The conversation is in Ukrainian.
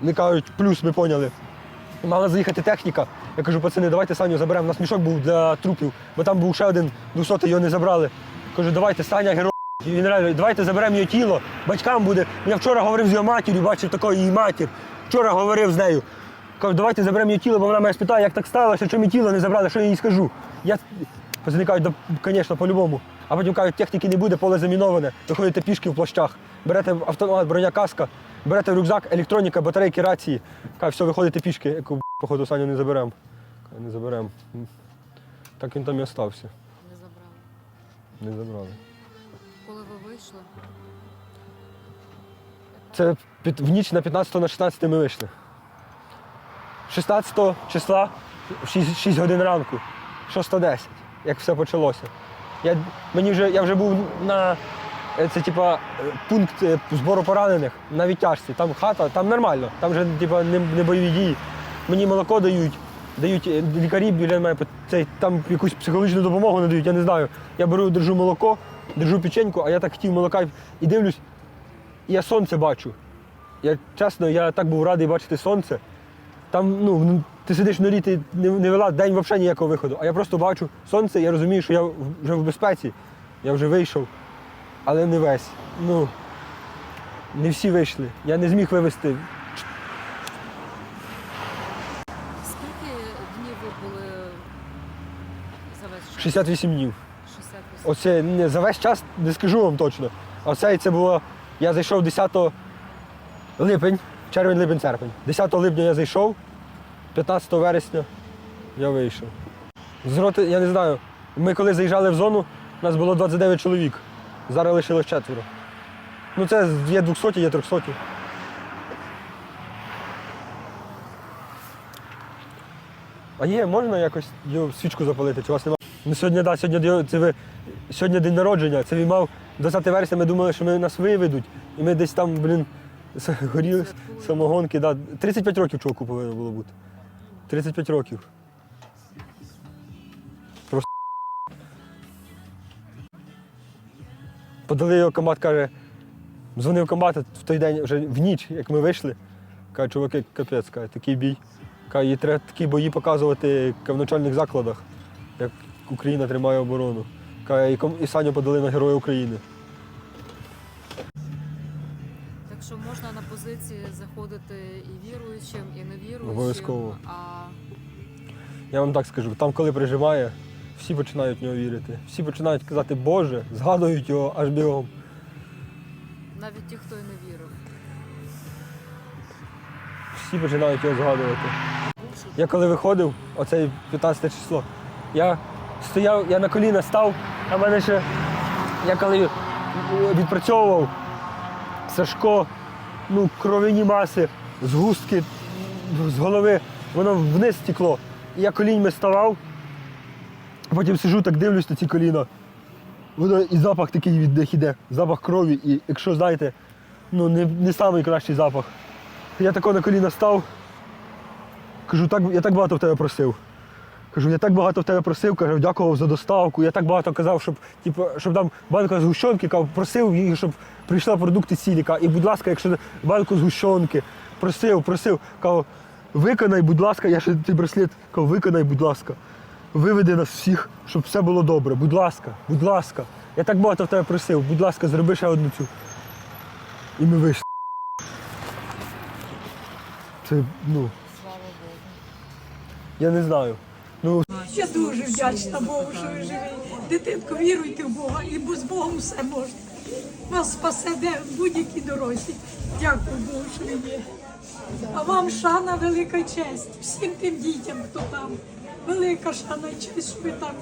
Вони кажуть, плюс ми поняли. Мала заїхати техніка. Я кажу, пацани, давайте Саню заберемо. У нас мішок був для трупів, бо там був ще один 200 його не забрали. Кажу, давайте, Саня герой. Він реально, давайте заберемо її тіло, батькам буде. Я вчора говорив з його матір'ю, бачив такої її матір. Вчора говорив з нею. Кажу, давайте заберемо її тіло, бо вона мене спитає, як так сталося, чому її тіло не забрали, що я їй скажу. Я пацани кажуть, да, звісно, по-любому. А потім кажуть, техніки не буде, поле заміноване. Ви ходите пішки в плащах, берете автомат, броня каска, берете рюкзак, електроніка, батарейки, рації. Кажуть, все, виходите пішки, яку походу Саню не заберемо. Не заберемо. Так він там і остався. Не забрали. Не забрали. Коли ви вийшли, Це під, в ніч на 15 на 16 ми вийшли. 16 числа 6, 6 годин ранку, 6.10, як все почалося. Я, мені вже, я вже був на це, типа, е, пункт е, збору поранених на відтяжці. Там хата, там нормально, там вже типа, не, не бойові дії. Мені молоко дають, дають е, лікарі біля мене, цей, там якусь психологічну допомогу надають, я не знаю. Я беру, держу молоко, держу печеньку, а я так хотів молока і дивлюсь, і я сонце бачу. Я чесно, я так був радий бачити сонце. Там, ну, ну, ти сидиш в норі, ти не, не вела день взагалі ніякого виходу. А я просто бачу сонце, я розумію, що я вже в безпеці, я вже вийшов, але не весь. Ну, не всі вийшли. Я не зміг вивезти. скільки днів ви були за весь час? 68 днів. 68. Оце не за весь час не скажу вам точно. Оце це було. Я зайшов 10 липень, червень, липень, серпень. 10 липня я зайшов, 15 вересня я вийшов. З роти, я не знаю, ми коли заїжджали в зону, у нас було 29 чоловік. Зараз лишилось четверо. Ну це є 200, є 300. А є, можна якось його свічку запалити, чи вас немає? Ну, сьогодні, да, сьогодні, це ви, сьогодні день народження, це він мав 20 вересня, ми думали, що ми нас виведуть. І ми десь там, блін, горіли самогонки. Да. 35 років чуваку повинно було бути. 35 років. Подали його комбат, каже, дзвонив комбат в той день, вже в ніч, як ми вийшли. Каже, чуваки, капець, каже, такий бій. Каже, і треба такі бої показувати в навчальних закладах, як Україна тримає оборону. Каже, і Саню подали на Героя України. Так що можна на позиції заходити і віруючим, і невіруючим. Обов'язково. А Я вам так скажу, там, коли прижимає, всі починають в нього вірити. Всі починають казати Боже, згадують його аж бігом. навіть ті, хто і не вірив. Всі починають його згадувати. Я коли виходив, оцей 15 число, я стояв, я на коліна став, а мене ще, я коли відпрацьовував Сашко, ну, кров'яні маси, згустки з голови, воно вниз стекло. І я коліньми ставав, потім сижу, так дивлюсь на ці коліна. Воно і запах такий від них іде, запах крові. І якщо знаєте, ну не, не найкращий запах. Я тако на коліна став. Кажу, так, я так багато в тебе просив. Кажу, я так багато в тебе просив, кажу, дякував за доставку. Я так багато казав, щоб, типу, щоб там банка згущенки, кажу, просив їх, щоб прийшла продукти сіліка. І, будь ласка, якщо банку згущенки, просив, просив, кажу, виконай, будь ласка, я ще цей браслет, кажу, виконай, будь ласка. Виведи нас всіх, щоб все було добре. Будь ласка, будь ласка. Я так багато в тебе просив, будь ласка, зроби ще одну цю. І ми вийшли. Це, ну, Слава Богу. я не знаю. Ну, Я дуже вдячна Богу, що ви живі. Дитинко, віруйте в Бога, і бо з Богом все можна. Вас спасе де в будь-якій дорозі. Дякую Богу, що ви є. А вам шана, велика честь. Всім тим дітям, хто там. Велика шана і честь, що ви так.